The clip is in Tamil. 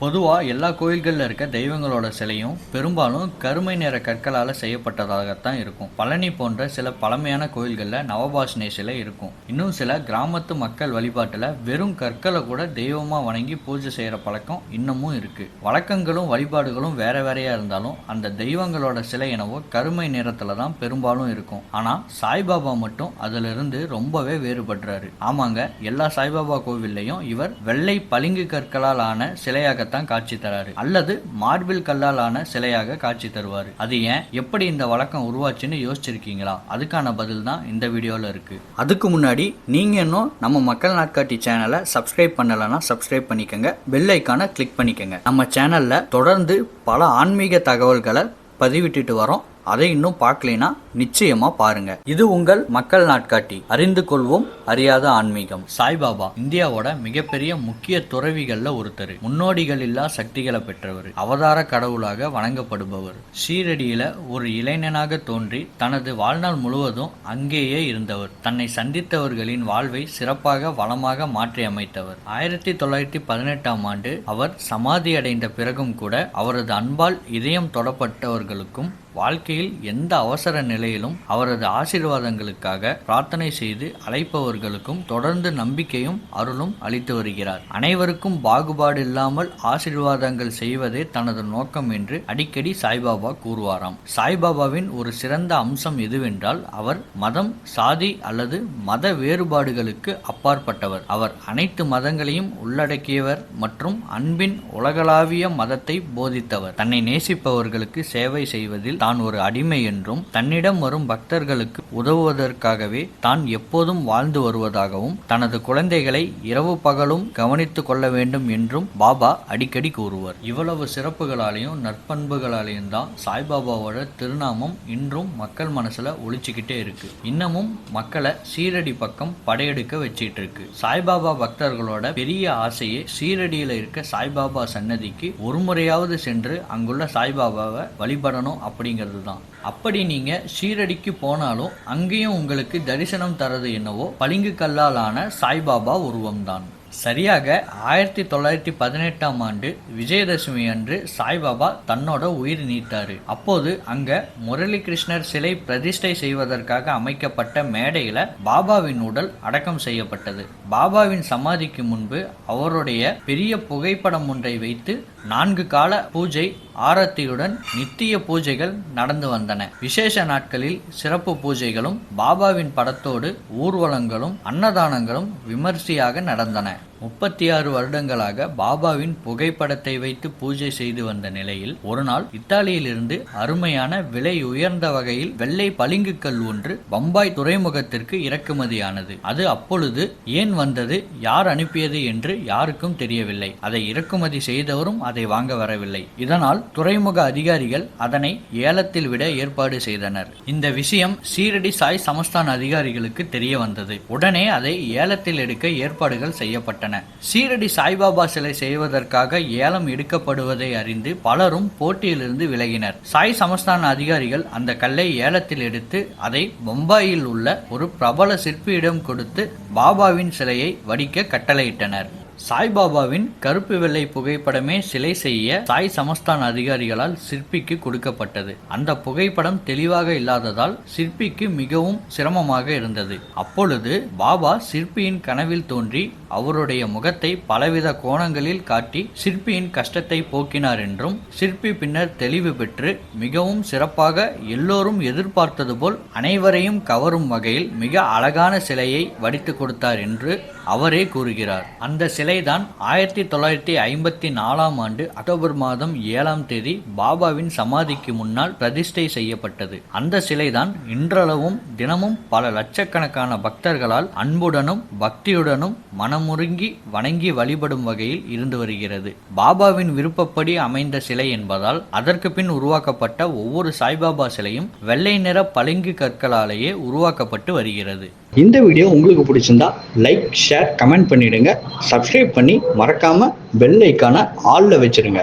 பொதுவாக எல்லா கோயில்களில் இருக்க தெய்வங்களோட சிலையும் பெரும்பாலும் கருமை நிற கற்களால் செய்யப்பட்டதாகத்தான் இருக்கும். பழனி போன்ற சில பழமையான கோயில்களில் நவபாஷினி சிலை இருக்கும். இன்னும் சில கிராமத்து மக்கள் வழிபாட்டில் வெறும் கற்களை கூட தெய்வமாக வணங்கி பூஜை செய்கிற பழக்கம் இன்னமும் இருக்குது வழக்கங்களும் வழிபாடுகளும் வேற வேறையாக இருந்தாலும் அந்த தெய்வங்களோட சிலை எனவோ கருமை நிறத்தில் தான் பெரும்பாலும் இருக்கும். ஆனால் சாய்பாபா மட்டும் அதிலிருந்து ரொம்பவே வேறுபடுறாரு. ஆமாங்க எல்லா சாய்பாபா கோவில்லையும் இவர் வெள்ளை பளிங்கு கற்களால் ஆன சிலையாக சிலையாகத்தான் காட்சி தராரு. அல்லது மார்பிள் கல்லால் ஆன சிலையாக காட்சி தருவாரு. அது ஏன்? எப்படி இந்த வழக்கம் உருவாச்சுன்னு யோசிச்சிருக்கீங்களா? அதுக்கான பதில் தான் இந்த வீடியோல இருக்கு. அதுக்கு முன்னாடி நீங்க இன்னும் நம்ம மக்கள் நாட்காட்டி சேனலை சப்ஸ்கிரைப் பண்ணலன்னா சப்ஸ்கிரைப் பண்ணிக்கோங்க. பெல் ஐக்கானை கிளிக் பண்ணிக்கோங்க. நம்ம சேனல்ல தொடர்ந்து பல ஆன்மீக தகவல்களை பதிவிட்டுட்டு வரோம். அதை இன்னும் பார்க்கலைன்னா நிச்சயமா பாருங்க. இது உங்கள் மக்கள் நாட்காட்டி. அறிந்து கொள்வோம் அறியாத ஆன்மீகம். சாய்பாபா இந்தியாவோட மிகப்பெரிய முக்கிய துறவிகள்ல ஒருத்தர். முன்னோடிகள் இல்லா சக்திகளை பெற்றவர். அவதார கடவுளாக வணங்கப்படுபவர். ஷீரடியில ஒரு இளைஞனாக தோன்றி தனது வாழ்நாள் முழுவதும் அங்கேயே இருந்தவர். தன்னை சந்தித்தவர்களின் வாழ்வை சிறப்பாக வளமாக மாற்றி அமைத்தவர். ஆயிரத்தி தொள்ளாயிரத்தி பதினெட்டாம் ஆண்டு அவர் சமாதி அடைந்த பிறகும் கூட அவரது அன்பால் இதயம் தொடப்பட்டவர்களுக்கும் வாழ்க்கையில் எந்த அவசர நிலையிலும் அவரது ஆசீர்வாதங்களுக்காக பிரார்த்தனை செய்து அழைப்பவர்களுக்கும் தொடர்ந்து நம்பிக்கையும் அருளும் அளித்து வருகிறார். அனைவருக்கும் பாகுபாடு இல்லாமல் ஆசீர்வாதங்கள் செய்வதே தனது நோக்கம் என்று அடிக்கடி சாய்பாபா கூறுவாராம். சாய்பாபாவின் ஒரு சிறந்த அம்சம் எதுவென்றால் அவர் மதம் சாதி அல்லது மத வேறுபாடுகளுக்கு அப்பாற்பட்டவர். அவர் அனைத்து மதங்களையும் உள்ளடக்கியவர் மற்றும் அன்பின் உலகளாவிய மதத்தை போதித்தவர். தன்னை நேசிப்பவர்களுக்கு சேவை செய்வதில் தான் ஒரு அடிமை என்றும் தன்னிடம் வரும் பக்தர்களுக்கு உதவுவதற்காகவே தான் எப்போதும் வாழ்ந்து வருவதாகவும் தனது குழந்தைகளை இரவு பகலும் கவனித்துக் கொள்ள வேண்டும் என்றும் பாபா அடிக்கடி கூறுவர். இவ்வளவு சிறப்புகளாலையும் நற்பண்புகளாலையும் தான் சாய்பாபாவோட திருநாமம் இன்றும் மக்கள் மனசுல ஒழிச்சுக்கிட்டே இருக்கு. இன்னமும் மக்களை சீரடி பக்கம் படையெடுக்க வச்சிட்டு இருக்கு சாய்பாபா பக்தர்களோட பெரிய ஆசையே சீரடியில இருக்க சாய்பாபா சன்னதிக்கு ஒரு முறையாவது சென்று அங்குள்ள சாய்பாபாவை வழிபடணும் அப்படி அப்படிங்கிறது தான் அப்படி நீங்க ஷீரடிக்கு போனாலும் அங்கேயும் உங்களுக்கு தரிசனம் தரது என்னவோ பளிங்கு கல்லால் ஆன சாய்பாபா உருவம்தான். சரியாக ஆயிரத்தி தொள்ளாயிரத்தி பதினெட்டாம் ஆண்டு விஜயதசமி அன்று சாய்பாபா தன்னோட உயிர் நீத்தாரு. அப்போது அங்க முரளி கிருஷ்ணர் சிலை பிரதிஷ்டை செய்வதற்காக அமைக்கப்பட்ட மேடையில பாபாவின் உடல் அடக்கம் செய்யப்பட்டது. பாபாவின் சமாதிக்கு முன்பு அவருடைய பெரிய புகைப்படம் ஒன்றை வைத்து நான்கு கால பூஜை ஆரத்தியுடன் நித்திய பூஜைகள் நடந்து வந்தன. விசேஷ நாட்களில் சிறப்பு பூஜைகளும் பாபாவின் படத்தோடு ஊர்வலங்களும் அன்னதானங்களும் விமர்சையாக நடந்தன. முப்பத்தி ஆறு வருடங்களாக பாபாவின் புகைப்படத்தை வைத்து பூஜை செய்து வந்த நிலையில் ஒரு நாள் இத்தாலியிலிருந்து அருமையான விலை உயர்ந்த வகையில் வெள்ளை பளிங்குக்கல் ஒன்று பம்பாய் துறைமுகத்திற்கு இறக்குமதியானது. அது அப்பொழுது ஏன் வந்தது யார் அனுப்பியது என்று யாருக்கும் தெரியவில்லை. அதை இறக்குமதி செய்தவரும் அதை வாங்க வரவில்லை. இதனால் துறைமுக அதிகாரிகள் அதனை ஏலத்தில் விட ஏற்பாடு செய்தனர். இந்த விஷயம் சீரடி சாய் சமஸ்தான் அதிகாரிகளுக்கு தெரிய வந்தது. உடனே அதை ஏலத்தில் எடுக்க ஏற்பாடுகள் செய்யப்பட்டன. சீரடி சாய்பாபா சிலை செய்வதற்காக ஏலம் எடுக்கப்படுவதை அறிந்து பலரும் போட்டியிலிருந்து விலகினர். சாய் சமஸ்தான அதிகாரிகள் அந்த கல்லை ஏலத்தில் எடுத்து அதை பம்பாயில் உள்ள ஒரு பிரபல சிற்பியிடம் கொடுத்து பாபாவின் சிலையை வடிக்க கட்டளையிட்டனர். சாய்பாபாவின் கருப்பு வெள்ளை புகைப்படமே சிலை செய்ய சாய் சமஸ்தான் அதிகாரிகளால் சிற்பிக்கு கொடுக்கப்பட்டது. அந்த புகைப்படம் தெளிவாக இல்லாததால் சிற்பிக்கு மிகவும் சிரமமாக இருந்தது. அப்பொழுது பாபா சிற்பியின் கனவில் தோன்றி அவருடைய முகத்தை பலவித கோணங்களில் காட்டி சிற்பியின் கஷ்டத்தை போக்கினார் என்றும் சிற்பி பின்னர் தெளிவு பெற்று மிகவும் சிறப்பாக எல்லோரும் எதிர்பார்த்தது போல் அனைவரையும் கவரும் வகையில் மிக அழகான சிலையை வடித்து கொடுத்தார் என்று அவரே கூறுகிறார் அந்த சிலைதான் ஆயிரத்தி தொள்ளாயிரத்தி ஐம்பத்தி நாலாம் ஆண்டு அக்டோபர் மாதம் ஏழாம் தேதி பாபாவின் சமாதிக்கு முன்னால் பிரதிஷ்டை செய்யப்பட்டது. அந்த சிலைதான் இன்றளவும் தினமும் பல லட்சக்கணக்கான பக்தர்களால் அன்புடனும் பக்தியுடனும் மனமுருங்கி வணங்கி வழிபடும் வகையில் இருந்து வருகிறது. பாபாவின் விருப்பப்படி அமைந்த சிலை என்பதால் அதற்கு பின் உருவாக்கப்பட்ட ஒவ்வொரு சாய்பாபா சிலையும் வெள்ளை நிற பளிங்கு கற்களாலேயே உருவாக்கப்பட்டு வருகிறது. இந்த வீடியோ உங்களுக்கு பிடிச்சிருந்தா லைக் ஷேர் கமெண்ட் பண்ணிவிடுங்க சப்ஸ்கிரைப் பண்ணி மறக்காமல் பெல் ஐக்கானை ஆளில் வச்சுருங்க.